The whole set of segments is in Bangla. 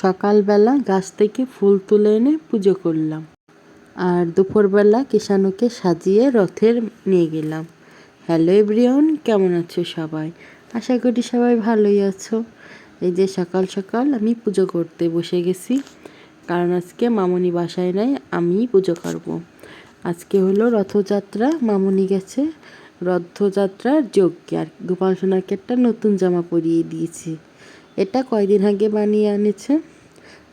সকালবেলা গাছ থেকে ফুল তুলে এনে পুজো করলাম। আর দুপুরবেলা কিষাণুকে সাজিয়ে রথের নিয়ে গেলাম। হ্যালো এভরিওন কেমন আছো সবাই? আশা করি সবাই ভালোই আছো। এই যে সকাল সকাল আমি পুজো করতে বসে গেছি, কারণ আজকে মামনি বাসায় নাই আমি পুজো করব। আজকে হলো রথযাত্রা, মামনি গেছে। রথযাত্রার যজ্ঞে আর গোপাল সোনাকে একটা নতুন জামা পরিয়ে দিয়েছি। এটা কয়দিন আগে বানিয়ে আনেছে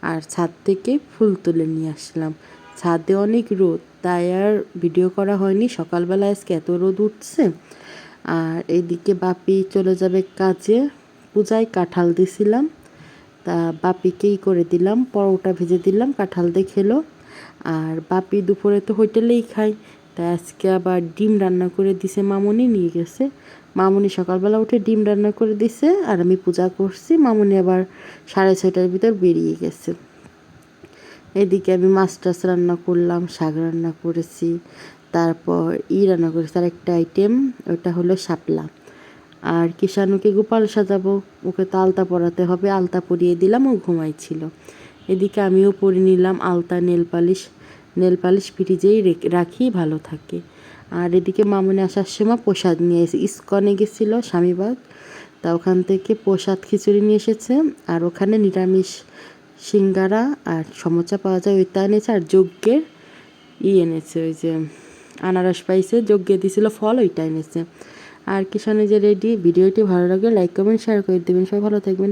আর ছাদ থেকে ফুল তুলে নিয়ে আসলাম। ছাদে অনেক রোদ, তাই আর ভিডিও করা হয়নি। সকালবেলা আজকে এত রোদ উঠছে। আর এদিকে বাপি চলে যাবে কাজে। পূজায় কাঁঠাল দিছিলাম। তা বাপিকেই করে দিলাম, পরোটা ভেজে দিলাম, কাঁঠাল দিয়ে খেলো। আর বাপি দুপুরে তো হোটেলেই খায়। তাই আজকে আবার ডিম রান্না করে দিছে মামনি, নিয়ে গেছে। মামনি সকালবেলা উঠে ডিম রান্না করে দিছে আর আমি পূজা করছি। মামনি আবার সাড়ে ছয়টার ভিতর বেরিয়ে গেছে। এদিকে আমি মাছ টাছ রান্না করলাম, শাক রান্না করেছি, তারপর ই রান্না করেছি আর একটা আইটেম ওটা হলো শাপলা। আর কিষানুকে গোপাল সাজাবো, ওকে তো আলতা পরাতে হবে, আলতা পরিয়ে দিলাম, ও ঘুমাইছিল। এদিকে আমিও পরে নিলাম আলতা, নেল পালিশ নেল পালিশ ফ্রিজেই রাখি, ভালো থাকে। আর এদিকে মামনি আসার সময় প্রসাদ নিয়ে এসে, ইস্কনে গেছিল স্বামীবাগ। তা ওখান থেকে প্রসাদ খিচুড়ি নিয়ে এসেছে। আর ওখানে নিরামিষ সিঙ্গারা আর সমোচা পাওয়া যায় ওইটা এনেছে। আর যজ্ঞের ই এনেছে, ওই যে আনারস পাইছে, যজ্ঞে দিছিল ফল, ওইটা এনেছে। আর কিষানে যে রেডি, ভিডিওটি ভালো লাগলে লাইক কমেন্ট শেয়ার করে দেবেন। সবাই ভালো থাকবেন।